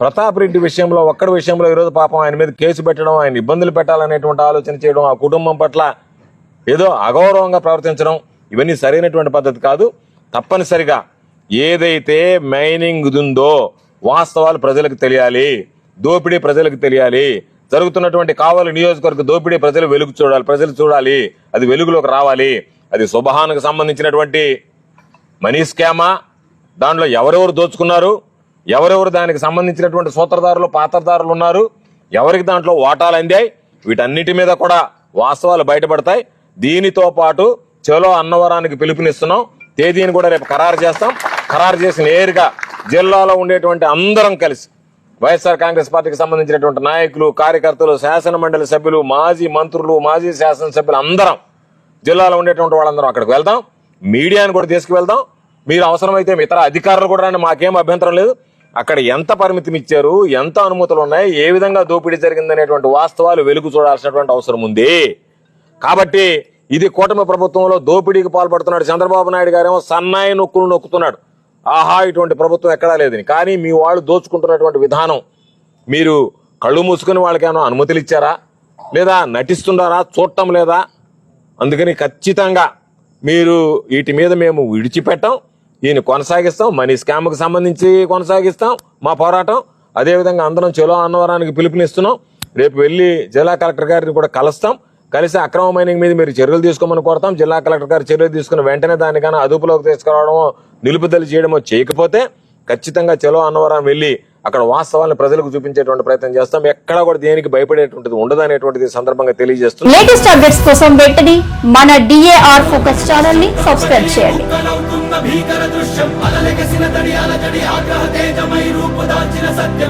ప్రతాప్ రెడ్డి విషయంలో ఒక్కడి విషయంలో ఈరోజు పాపం ఆయన మీద కేసు పెట్టడం ఆయన ఇబ్బందులు పెట్టాలనేటువంటి ఆలోచన చేయడం ఆ కుటుంబం పట్ల ఏదో అగౌరవంగా ప్రవర్తించడం ఇవన్నీ సరైనటువంటి పద్ధతి కాదు. తప్పనిసరిగా ఏదైతే మైనింగ్ ఉందో వాస్తవాలు ప్రజలకు తెలియాలి దోపిడీ ప్రజలకు తెలియాలి జరుగుతున్నటువంటి కావాలి నియోజకవర్గ దోపిడీ ప్రజలు వెలుగు చూడాలి ప్రజలు చూడాలి అది వెలుగులోకి రావాలి అది సుబహానికి సంబంధించినటువంటి మనీ స్కామా దాంట్లో ఎవరెవరు దోచుకున్నారు? ఎవరెవరు దానికి సంబంధించినటువంటి సూత్రధారులు పాత్రధారులు ఉన్నారు ఎవరికి దాంట్లో వాటాలు అందాయి వీటన్నిటి మీద కూడా వాస్తవాలు బయటపడతాయి. దీనితో పాటు చలో అన్నవరానికి పిలుపునిస్తున్నాం. తేదీని కూడా రేపు ఖరారు చేస్తాం. ఖరారు చేసి నేరుగా జిల్లాలో ఉండేటువంటి అందరం కలిసి వైఎస్ఆర్ కాంగ్రెస్ పార్టీకి సంబంధించినటువంటి నాయకులు కార్యకర్తలు శాసన మండలి సభ్యులు మాజీ మంత్రులు మాజీ శాసనసభ్యులు అందరం జిల్లాలో ఉండేటువంటి వాళ్ళందరం అక్కడికి వెళ్దాం. మీడియాని కూడా తీసుకువెళ్దాం. మీరు అవసరమైతే ఇతర అధికారులు కూడా మాకేం అభ్యంతరం లేదు. అక్కడ ఎంత పరిమితిని ఇచ్చారు ఎంత అనుమతులు ఉన్నాయి ఏ విధంగా దోపిడీ జరిగిందనేటువంటి వాస్తవాలు వెలుగు చూడాల్సినటువంటి అవసరం ఉంది. కాబట్టి ఇది కూటమి ప్రభుత్వంలో దోపిడీకి పాల్పడుతున్నాడు చంద్రబాబు నాయుడు గారేమో సన్నాయి నొక్కులు నొక్కుతున్నాడు. ఆహా ఇటువంటి ప్రభుత్వం ఎక్కడా లేదని. కానీ మీ వాళ్ళు దోచుకుంటున్నటువంటి విధానం మీరు కళ్ళు మూసుకుని వాళ్ళకేమో అనుమతులు ఇచ్చారా? లేదా నటిస్తున్నారా? చూడటం లేదా? అందుకని ఖచ్చితంగా మీరు వీటి మీద మేము విడిచిపెట్టాం. దీన్ని కొనసాగిస్తాం. మనీ స్కామ్కి సంబంధించి కొనసాగిస్తాం. మా పోరాటం. అదేవిధంగా అందరం చెలో అన్నవరానికి పిలుపునిస్తున్నాం. రేపు వెళ్ళి జిల్లా కలెక్టర్ గారిని కూడా కలుస్తాం. కలిసి అక్రమ మైనింగ్ మీద మీరు చర్యలు తీసుకోమని కోరతాం. జిల్లా కలెక్టర్ గారు చర్యలు తీసుకుని వెంటనే దానికన్నా అదుపులోకి తీసుకురావడమో నిలుపుదల చేయడమో చేయకపోతే ఖచ్చితంగా చెలో అన్నవరం వెళ్ళి అక్కడ వాస్తవాలను ప్రజలకు చూపించేటువంటి ప్రయత్నం చేస్తాం. ఎక్కడా కూడా దేనికి భయపడేటువంటిది ఉండదు అనేటువంటిది ఈ సందర్భంగా తెలియజేస్తున్నాం లేటెస్ట్ అప్డేట్స్ కోసం వెంటనే మన డిఏఆర్ ఫోకస్ ఛానల్ని సబ్స్క్రైబ్ చేయండి. భీకర దృశ్యం అలలెగసిన తడి అలజడి ఆగ్రహ తేజమై రూపుదాల్చిన సత్యం.